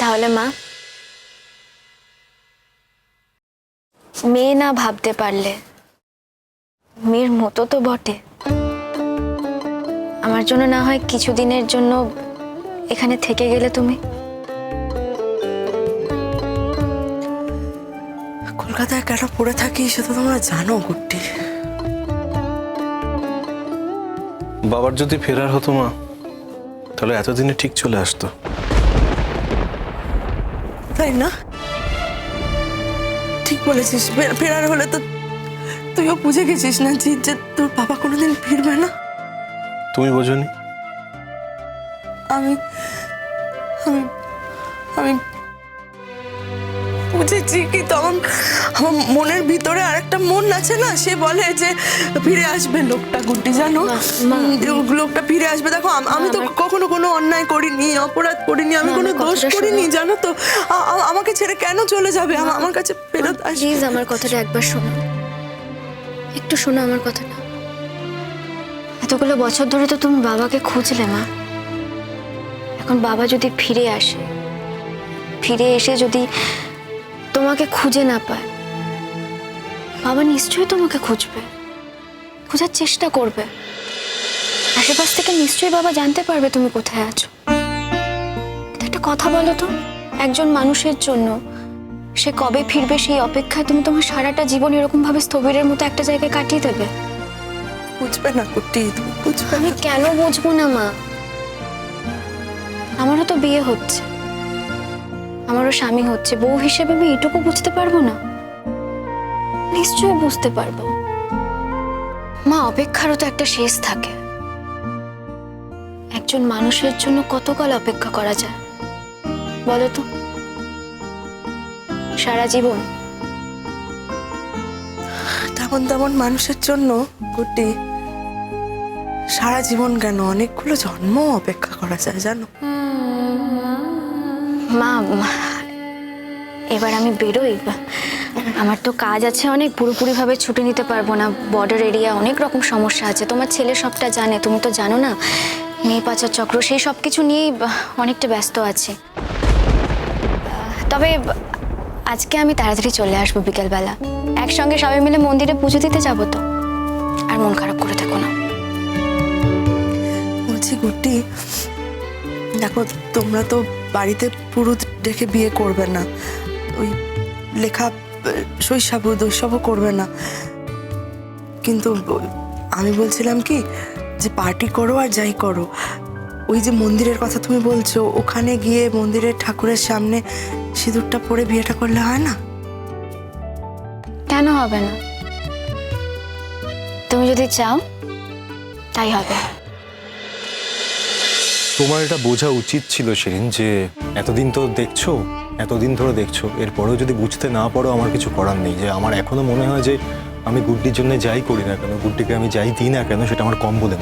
তাহলে মা? মেয়ে না ভাবতে পারলে মেয়ের মতো তো বটে। আমার জন্য না হয় কিছুদিনের জন্য এখানে থেকে গেলে তুমি? কলকাতায় কেন পড়ে থাকি সেটা তোমরা জানো গুড্ডি বাবার যদি ফেরার হতো মা তাহলে এতদিনে ঠিক চলে আসতো। তাই না? ঠিক বলেছিস। ফেরার হলে তো তুইও বুঝে গেছিস না যে যে তোর বাবা কোনোদিন ফিরবে না। তুমি বোঝনি? আমি আমি আমি বুঝেছি কি তখন আমার মনের ভিতরে আরেকটা মন আছে না সে বলে যে ফিরে আসবে লোকটা গুড্ডি জানো? লোকটা ফিরে আসবে দেখো আমি তো কখনো কোনো অন্যায় করিনি অপরাধ করিনি আমি কোনো দোষ করিনি জানো তো? আমাকে ছেড়ে কেন চলে যাবে? আমার কাছে ফেরত আসবে। প্লিজ আমার কথাটা একবার শোনো। একটু শোনো আমার কথাটা। এতগুলো বছর ধরে তো তুমি বাবাকে খুঁজলে মা। এখন বাবা যদি ফিরে আসে ফিরে এসে যদি তোমাকে খুঁজে না পায়। বাবা নিশ্চয়ই তোমাকে খুঁজবে। খোঁজার চেষ্টা করবে। আশেপাশ থেকে নিশ্চয়ই বাবা জানতে পারবে তুমি কোথায় আছো। একটা কথা বলো তো একজন মানুষের জন্য সে কবে ফিরবে সেই অপেক্ষায় তুমি তোমার সারাটা জীবন এরকম ভাবে স্থবিরের মতো একটা জায়গায় কাটিয়ে দেবে? বুঝবে না কুটি বুঝবে আমি কেন বুঝব না মা? আমারও তো বিয়ে হচ্ছে। আমারও স্বামী হচ্ছে বউ হিসেবে আমি এটুকু বুঝতে পারব না? নিশ্চয়ই বুঝতে পারব। মা অপেক্ষারও তো একটা শেষ থাকে। একজন মানুষের জন্য কতকাল অপেক্ষা করা যায়? বলো তো। সারা জীবন। তেমন তেমন মানুষের জন্য গুড্ডি সারা জীবন কেন? অনেকগুলো জন্ম অপেক্ষা করা যায় জানো? মা এবার আমি বেরোই। আমার তো কাজ আছে অনেক, পুরোপুরিভাবে ছুটি নিতে পারব না। বর্ডার এরিয়া অনেক রকম সমস্যা আছে। তোমার ছেলে সবটা জানে, তুমি তো জানো না? মেয়ে পাচার চক্র, সেই সব কিছু নিয়েই অনেকটা ব্যস্ত আছে। তবে আজকে আমি তাড়াতাড়ি চলে আসব বিকেলবেলা। একসঙ্গে সবাই মিলে মন্দিরে পুজো দিতে যাব তো। আর মন খারাপ করে থাকো না। বলছি গুড্ডি দেখো, তোমরা তো বাড়িতে পুরুত ডেকে বিয়ে করবে না। ওই লেখা শৈশব দৈশবও করবে না। কিন্তু আমি বলছিলাম কি, যে পার্টি করো আর যাই করো। ওই যে মন্দিরের কথা তুমি বলছো, ওখানে গিয়ে মন্দিরের ঠাকুরের সামনে সিঁদুরটা পরে বিয়েটা করলে হয় না? কেন হবে না? তুমি যদি চাও, তাই হবে। তোমার এটা বোঝা উচিত ছিল সেদিন যে এতদিন তো দেখছ, এতদিন ধরে দেখছ, এরপরেও যদি বুঝতে না পারো, আমার কিছু করার নেই। যে আমার এখনও মনে হয় যে আমি গুড্ডির জন্য যাই করি না কেন, গুড্ডিকে আমি যাই দিই না কেন, সেটা আমার কম বলে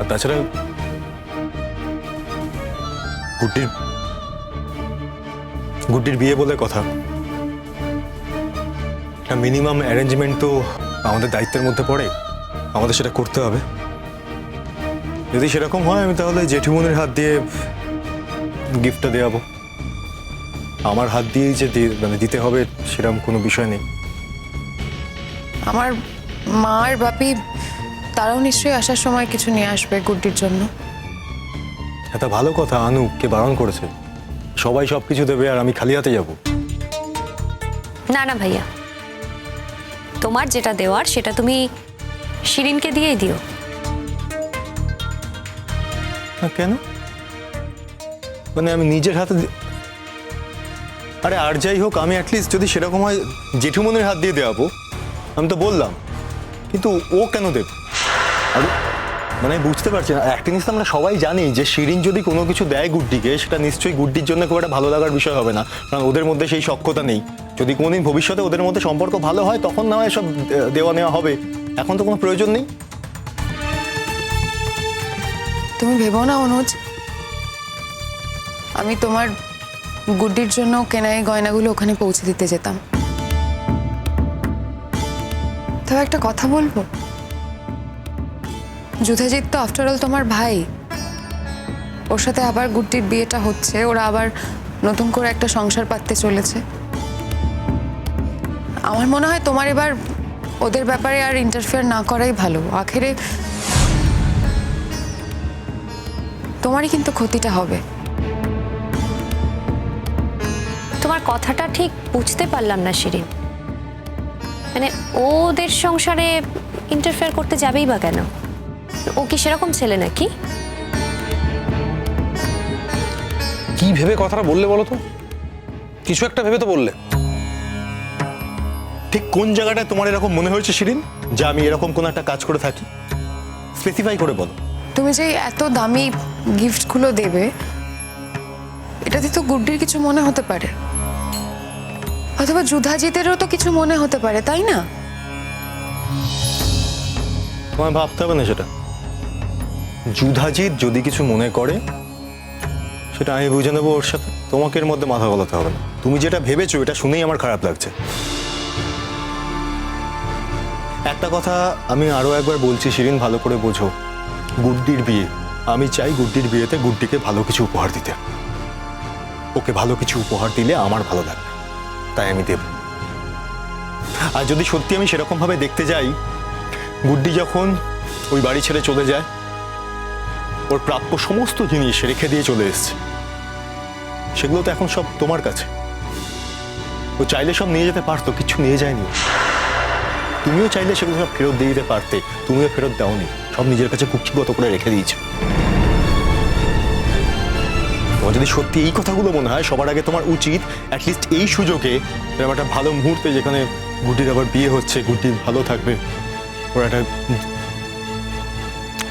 আর তাছাড়া গুড্ডির গুড্ডির বিয়ে বলে কথা। মিনিমাম অ্যারেঞ্জমেন্ট তো আমাদের দায়িত্বের মধ্যে পড়ে। আমাদের সেটা করতে হবে। যদি সেরকম হয় আমি তাহলে জেঠুমনির হাত দিয়ে গিফটটা দেওয়াবো আমার হাত দিয়েই যে মানে দিতে হবে সেরকম কোনো বিষয় নেই। আমার মা আর বাপি তারাও নিশ্চয়ই আসার সময় কিছু নিয়ে আসবে গুড্ডির জন্য। এটা ভালো কথা আনু কে বারণ করেছে। সবাই সব কিছু দেবে আর আমি খালি হাতে যাব। না না ভাইয়া। তোমার যেটা দেওয়ার সেটা তুমি শিরিনকে দিয়েই দিও। না কেন? মানে আমি নিজের হাতে আরে, আর যাই হোক, আমি অ্যাটলিস্ট যদি সেরকম হয় জেঠুমনির হাত দিয়ে দেওয়াবো আমি তো বললাম। কিন্তু ও কেন দেব? আর মানে বুঝতে পারছি না। একটা জিনিস তো আমরা সবাই জানি যে শিরিন যদি কোনো কিছু দেয় গুড্ডিকে, সেটা নিশ্চয়ই গুড্ডির জন্য খুব একটা ভালো লাগার বিষয় হবে না। কারণ ওদের মধ্যে সেই সক্ষতা নেই। যদি কোনোদিন ভবিষ্যতে ওদের মধ্যে সম্পর্ক ভালো হয়, তখন না হয় সব দেওয়া নেওয়া হবে। এখন তো কোনো প্রয়োজন নেই। তুমি ভেবো না, অনুজ। আমি তোমার গুড্ডির জন্য কেনা এই গয়নাগুলো ওখানে পৌঁছে দিতে যেতাম। তবে একটা কথা বলব? যুধাজিৎ তো আফটার অল তোমার ভাই। ওর সাথে আবার গুড্ডির বিয়েটা হচ্ছে, ওরা আবার নতুন করে একটা সংসার পাততে চলেছে। আমার মনে হয় তোমার এবার ওদের ব্যাপারে আর ইন্টারফেয়ার না করাই ভালো। আখেরে তোমারই কিন্তু ক্ষতিটা হবে। তোমার কথাটা ঠিক বুঝতে পারলাম না শিরিন। মানে ওদের সংসারে ইন্টারফেয়ার করতে যাবেই বা কেন? ও কি সেরকম ছেলে নাকি? কি ভেবে কথাটা বললে বলো তো? কিছু একটা ভেবে তো বললে। ঠিক কোন জায়গাটায় তোমার এরকম মনে হয়েছে শিরিন? যে আমি এরকম কোনো একটা কাজ করে থাকি। স্পেসিফাই করে বলো। তুমি যে এত দামি গিফটগুলো দেবে, এটাতে তো গুড্ডির কিছু মনে হতে পারে। অথবা যুধাজিতেরও তো কিছু মনে হতে পারে, তাই না? তোমায় ভাবতে হবে না সেটা। যুধাজিৎ যদি কিছু মনে করে, সেটা আমি বুঝে নেব ওর সাথে। তোমাকে এর মধ্যে মাথা গলাতে হবে না। তুমি যেটা ভেবেছো, এটা শুনেই আমার খারাপ লাগছে। একটা কথা আমি আরও একবার বলছি, শিরিন, ভালো করে বোঝো। গুড্ডির বিয়ে। আমি চাই গুড্ডির বিয়েতে গুড্ডিকে ভালো কিছু উপহার দিতে। ওকে ভালো কিছু উপহার দিলে আমার ভালো লাগবে। তাই আমি দেব। আর যদি সত্যি আমি সেরকম ভাবে দেখতে যাই, গুড্ডি যখন ওই বাড়ি ছেড়ে চলে যায়, ওর প্রাপ্য সমস্ত জিনিস রেখে দিয়ে চলে এসছে। সেগুলো তো এখন সব তোমার কাছে। ও চাইলে সব নিয়ে যেতে পারতো, কিছু নিয়ে যায়নি। তুমিও চাইলে সেগুলো সব ফেরত দিয়ে দিতে পারতে। তুমিও ফেরত দাওনি। সব নিজের কাছে কুক্ষিগত করে রেখে দিয়েছ। তোমার যদি সত্যি এই কথাগুলো মনে হয়, সবার আগে তোমার উচিত অ্যাটলিস্ট এই সুযোগে এরকম একটা ভালো মুহূর্তে যেখানে গুড্ডির আবার বিয়ে হচ্ছে, গুড্ডি ভালো থাকবে, ওর একটা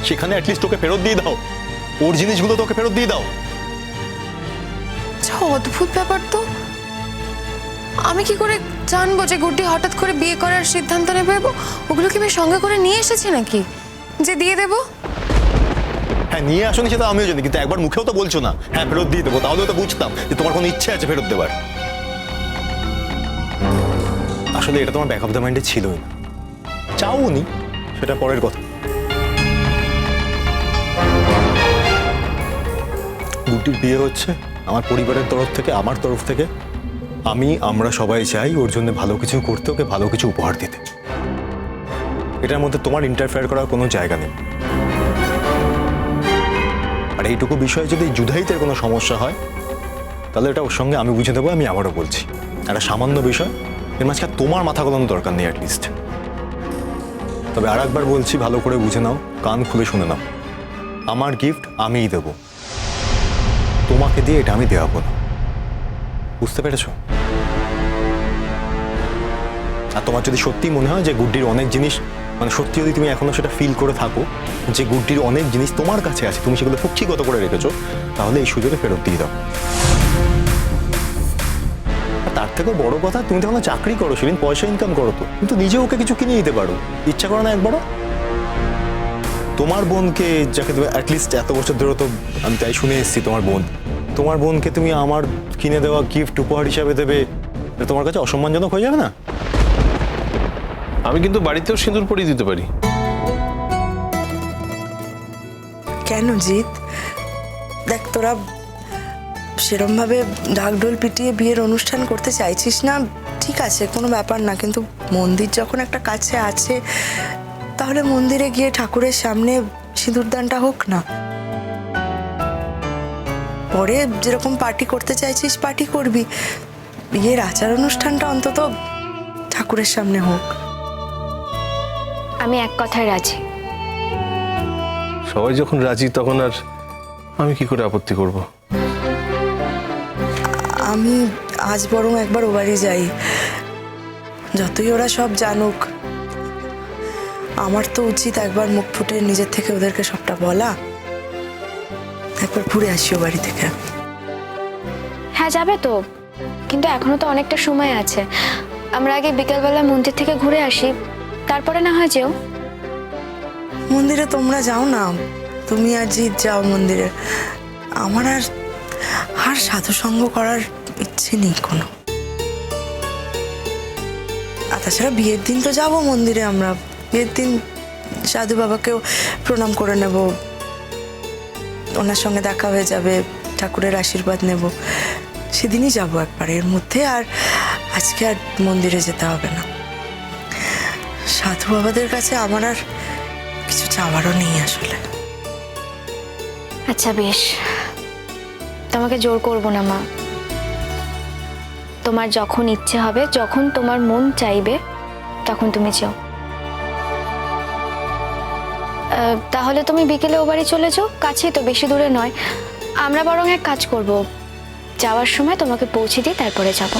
সেখানে অ্যাটলিস্ট ওকে ফেরত দিয়ে দাও। ওর জিনিসগুলো তোকে ফেরত দিয়ে দাও। অদ্ভুত ব্যাপার তো। আমি কি করে জানব যে গুড্ডি হঠাৎ করে বিয়ে করার সিদ্ধান্ত নেবে ওগুলো কি আমি সঙ্গে করে নিয়ে এসেছি নাকি? যে দিয়ে দেবো? হ্যাঁ নিয়ে আসুনি সেটা আমিও জানি, কিন্তু একবার মুখেও তো বলছো না। হ্যাঁ ফেরত দিয়ে দেবো তাহলেও তো বুঝতাম যে তোমার কোনো ইচ্ছে আছে ফেরত দেবার। আসলে এটা তোমার ব্যাক অফ দ্য মাইন্ডে ছিলই না। চাওনি, সেটা পরের কথা। গুড্ডির বিয়ে হচ্ছে আমার পরিবারের তরফ থেকে, আমার তরফ থেকে। আমি, আমরা সবাই চাই ওর জন্য ভালো কিছু করতে, ওকে ভালো কিছু উপহার দিতে। এটার মধ্যে তোমার ইন্টারফেয়ার করার কোনো জায়গা নেই। আর এইটুকু বিষয়ে যদি যুধাইতের কোনো সমস্যা হয়, তাহলে এটা ওর সঙ্গে আমি বুঝে দেবো, আমি আবারও বলছি। একটা সামান্য বিষয়, এর মাঝখানে তোমার মাথা গলানোর দরকার নেই অ্যাটলিস্ট তবে আর একবার বলছি, ভালো করে বুঝে নাও, কান খুলে শুনে নাও। আমার গিফট আমিই দেবো। তোমাকে দিয়ে এটা আমি দেওয়াবো না বুঝতে পেরেছ? আর তোমার যদি সত্যি মনে হয় যে গুড্ডির অনেক জিনিস মানে সত্যি যদি তুমি এখনও সেটা ফিল করে থাকো, যে গুড্ডির অনেক জিনিস তোমার কাছে আছে, তুমি সেগুলো কুক্ষিগত করে রেখেছো, তাহলে এই সুযোগে ফেরত দিয়ে দাও। তার থেকেও বড় কথা, তুমি তো চাকরি করো, সেদিন পয়সা ইনকাম করো তো। কিন্তু নিজে ওকে কিছু কিনে দিতে পারো। ইচ্ছা করো না একবারও? তোমার বোনকে, যাকে তুমি অ্যাটলিস্ট এত বছর ধরে তো আমি তাই শুনে এসেছি, তোমার বোন। তোমার বোনকে তুমি আমার কিনে দেওয়া গিফট উপহার হিসাবে দেবে তোমার কাছে অসম্মানজনক হয়ে যাবে না? আমি কিন্তু বাড়িতেও সিঁদুর পরিয়ে দিতে পারি। কেন জিৎ? দেখ, তোরা সেরমভাবে ঢাকঢোল পিটিয়ে বিয়ের অনুষ্ঠান করতে চাইছিস না? ঠিক আছে, কোনো ব্যাপার না, কিন্তু মন্দির যখন একটা কাছে আছে, তাহলে মন্দিরে গিয়ে ঠাকুরের সামনে সিঁদুরদানটা হোক না। পরে যেরকম পার্টি করতে চাইছিস, পার্টি করবি। বিয়ের আচার অনুষ্ঠানটা অন্তত ঠাকুরের সামনে হোক। আমি এক কথায় রাজি। সবাই যখন রাজি তখন আর আমি কি করে আপত্তি করব? আমি আজ বরং একবার ও বাড়ি যাই। যতই ওরা সব জানুক আমার তো উচিত একবার মুখ ফুটে নিজের থেকে ওদেরকে সবটা বলা। একবার ঘুরে আসি ও বাড়ি থেকে। হ্যাঁ যাবে তো। কিন্তু এখনও তো অনেকটা সময় আছে। আমরা আগে বিকেলবেলা মন্দির থেকে ঘুরে আসি। তারপরে না হয় যেও। মন্দিরে তোমরা যাও না। তুমি আর জিৎ যাও মন্দিরে। আমার আর আর সাধুসঙ্গ করার ইচ্ছে নেই কোনো। আর তাছাড়া বিয়ের দিন তো যাব মন্দিরে আমরা। বিয়ের দিন সাধু বাবাকেও প্রণাম করে নেব। ওনার সঙ্গে দেখা হয়ে যাবে, ঠাকুরের আশীর্বাদ নেব। সেদিনই যাব একবার। এর মধ্যে আর আজকে আর মন্দিরে যেতে হবে না। সাধু বাবাদের কাছে আমার আর কিছু চাওয়ারও নেই আসলে। আচ্ছা বেশ। তোমাকে জোর করব না মা। তোমার যখন ইচ্ছে হবে যখন তোমার মন চাইবে তখন তুমি চাও তাহলে তুমি বিকেলে ও বাড়ি চলে যাও। কাছেই তো বেশি দূরে নয়। আমরা বরং এক কাজ করব। যাওয়ার সময় তোমাকে পৌঁছে দিই তারপরে যাব।